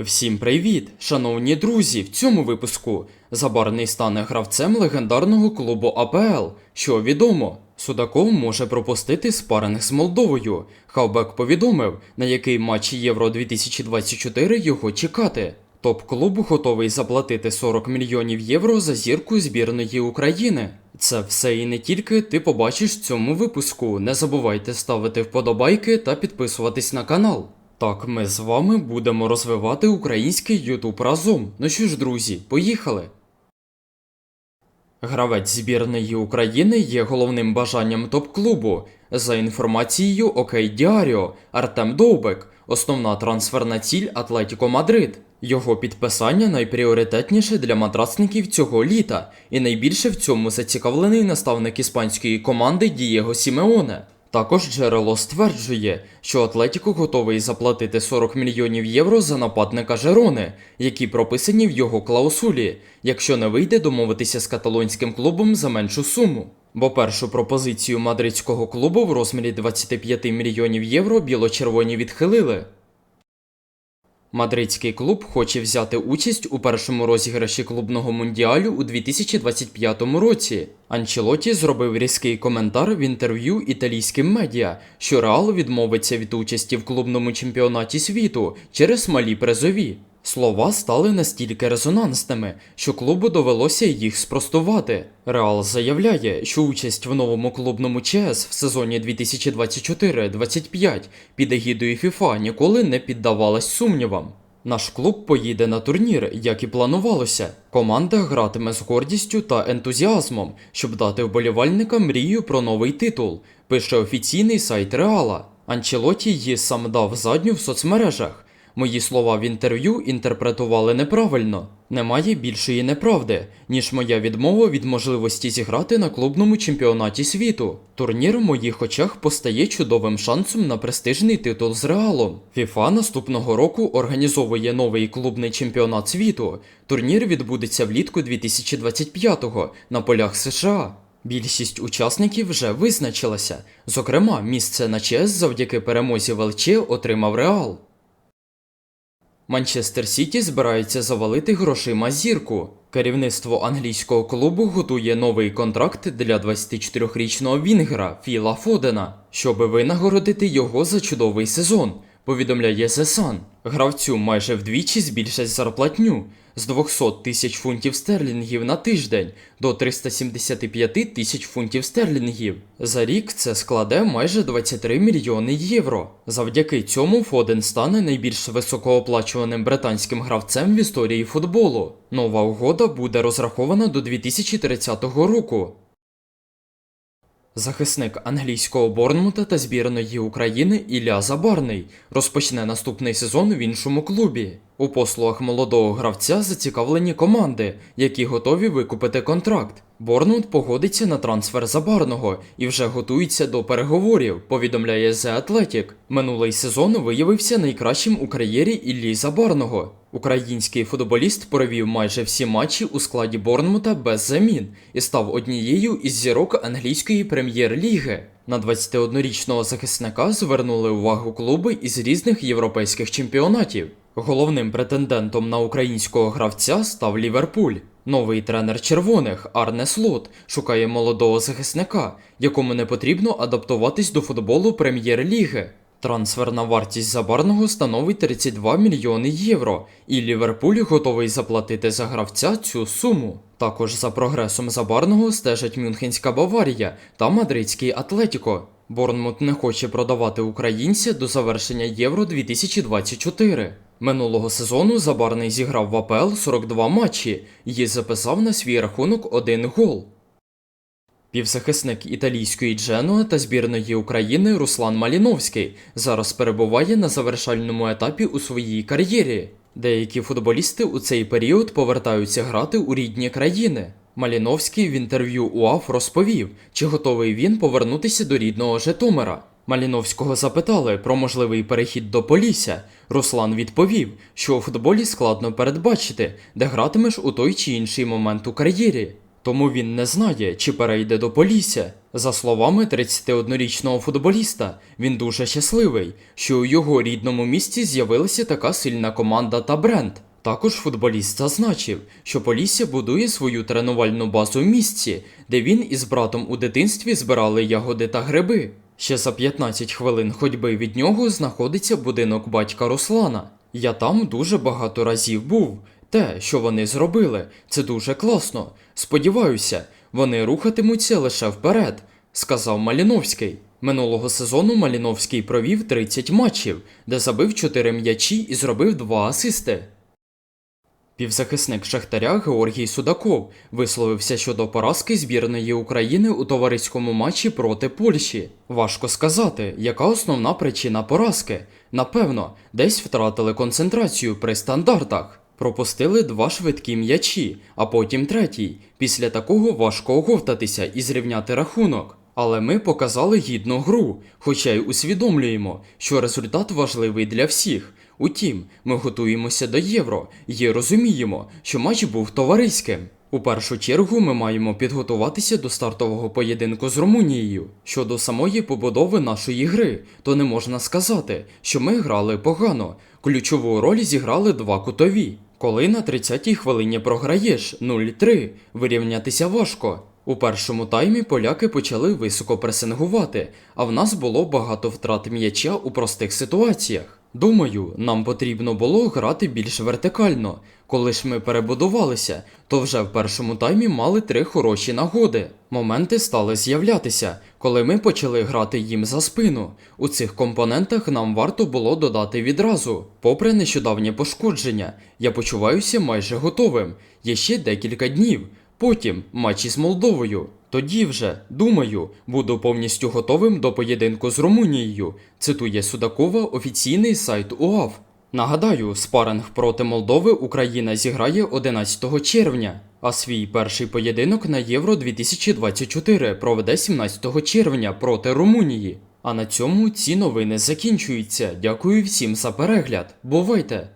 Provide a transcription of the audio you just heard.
Всім привіт, шановні друзі! В цьому випуску Забарний стане гравцем легендарного клубу АПЛ. Що відомо, Судаков може пропустити спаринг з Молдовою. Хавбек повідомив, на який матч Євро 2024 його чекати. Топ-клуб готовий заплатити 40 мільйонів євро за зірку збірної України. Це все і не тільки ти побачиш в цьому випуску. Не забувайте ставити вподобайки та підписуватись на канал. Так, ми з вами будемо розвивати український Ютуб разом. Ну що ж, друзі, поїхали! Гравець збірної України є головним бажанням топ-клубу. За інформацією Окей Діаріо, Артем Довбек, основна трансферна ціль Атлетіко Мадрид. Його підписання найпріоритетніше для матрасників цього літа, і найбільше в цьому зацікавлений наставник іспанської команди Дієго Сімеоне. Також джерело стверджує, що Атлетіко готовий заплатити 40 мільйонів євро за нападника Жерони, які прописані в його клаусулі, якщо не вийде домовитися з каталонським клубом за меншу суму. Бо першу пропозицію мадридського клубу в розмірі 25 мільйонів євро біло-червоні відхилили. Мадридський клуб хоче взяти участь у першому розіграші клубного мундіалю у 2025 році. Анчелоті зробив різкий коментар в інтерв'ю італійським медіа, що Реал відмовиться від участі в клубному чемпіонаті світу через малі призові. Слова стали настільки резонансними, що клубу довелося їх спростувати. Реал заявляє, що участь в новому клубному ЧС в сезоні 2024-25 під егідою ФІФА ніколи не піддавалась сумнівам. Наш клуб поїде на турнір, як і планувалося. Команда гратиме з гордістю та ентузіазмом, щоб дати вболівальникам мрію про новий титул, пише офіційний сайт Реала. Анчелоті її сам дав задню в соцмережах. Мої слова в інтерв'ю інтерпретували неправильно. Немає більшої неправди, ніж моя відмова від можливості зіграти на клубному чемпіонаті світу. Турнір в моїх очах постає чудовим шансом на престижний титул з реалом. FIFA наступного року організовує новий клубний чемпіонат світу. Турнір відбудеться влітку 2025-го на полях США. Більшість учасників вже визначилася. Зокрема, місце на ЧС завдяки перемозі в ЛЧ отримав Реал. Манчестер Сіті збирається завалити грошима зірку. Керівництво англійського клубу готує новий контракт для 24-річного Вінгера Філа Фодена, щоби винагородити його за чудовий сезон. Повідомляє The Sun. Гравцю майже вдвічі збільшать зарплатню з 200 тисяч фунтів стерлінгів на тиждень до 375 тисяч фунтів стерлінгів. За рік це складе майже 23 мільйони євро. Завдяки цьому Фоден стане найбільш високооплачуваним британським гравцем в історії футболу. Нова угода буде розрахована до 2030 року. Захисник англійського Борнмута та збірної України Ілля Забарний розпочне наступний сезон в іншому клубі. У послугах молодого гравця зацікавлені команди, які готові викупити контракт. Борнмут погодиться на трансфер Забарного і вже готується до переговорів, повідомляє The Athletic. Минулий сезон виявився найкращим у кар'єрі Іллі Забарного. Український футболіст провів майже всі матчі у складі Борнмута без замін і став однією із зірок англійської прем'єр-ліги. На 21-річного захисника звернули увагу клуби із різних європейських чемпіонатів. Головним претендентом на українського гравця став Ліверпуль. Новий тренер червоних Арне Слот шукає молодого захисника, якому не потрібно адаптуватись до футболу прем'єр-ліги. Трансферна вартість забарного становить 32 мільйони євро, і Ліверпуль готовий заплатити за гравця цю суму. Також за прогресом забарного стежать Мюнхенська Баварія та Мадридський Атлетіко. Борнмут не хоче продавати українця до завершення Євро 2024. Минулого сезону Забарний зіграв в АПЛ 42 матчі і записав на свій рахунок один гол. Півзахисник італійської Дженуа та збірної України Руслан Маліновський зараз перебуває на завершальному етапі у своїй кар'єрі. Деякі футболісти у цей період повертаються грати у рідні країни. Маліновський в інтерв'ю УАФ розповів, чи готовий він повернутися до рідного Житомира. Маліновського запитали про можливий перехід до Полісся. Руслан відповів, що у футболі складно передбачити, де гратимеш у той чи інший момент у кар'єрі. тому він не знає, чи перейде до Полісся. За словами 31-річного футболіста, він дуже щасливий, що у його рідному місті з'явилася така сильна команда та бренд. Також футболіст зазначив, що Полісся будує свою тренувальну базу в місті, де він із братом у дитинстві збирали ягоди та гриби. Ще за 15 хвилин ходьби від нього знаходиться будинок батька Руслана. Я там дуже багато разів був. Те, що вони зробили, це дуже класно. Сподіваюся, вони рухатимуться лише вперед, сказав Маліновський. Минулого сезону Маліновський провів 30 матчів, де забив 4 м'ячі і зробив 2 асисти. Півзахисник Шахтаря Георгій Судаков висловився щодо поразки збірної України у товариському матчі проти Польщі. Важко сказати, яка основна причина поразки. Напевно, десь втратили концентрацію при стандартах. Пропустили два швидкі м'ячі, а потім третій. Після такого важко оговтатися і зрівняти рахунок. Але ми показали гідну гру, хоча й усвідомлюємо, що результат важливий для всіх. Утім, ми готуємося до євро і розуміємо, що матч був товариським. У першу чергу ми маємо підготуватися до стартового поєдинку з Румунією. Щодо самої побудови нашої гри, то не можна сказати, що ми грали погано. Ключову роль зіграли два кутові. Коли на 30-й хвилині програєш 0-3, вирівнятися важко. У першому таймі поляки почали високо пресингувати, а в нас було багато втрат м'яча у простих ситуаціях. Думаю, нам потрібно було грати більш вертикально. Коли ж ми перебудувалися, то вже в першому таймі мали три хороші нагоди. Моменти стали з'являтися, коли ми почали грати їм за спину. У цих компонентах нам варто було додати відразу. Попри нещодавнє пошкодження, я почуваюся майже готовим. Є ще декілька днів. Потім матч із Молдовою. Тоді вже, думаю, буду повністю готовим до поєдинку з Румунією, цитує Судакова офіційний сайт УАВ. Нагадаю, спаринг проти Молдови Україна зіграє 11 червня, а свій перший поєдинок на Євро 2024 проведе 17 червня проти Румунії. А на цьому ці новини закінчуються. Дякую всім за перегляд. Бувайте!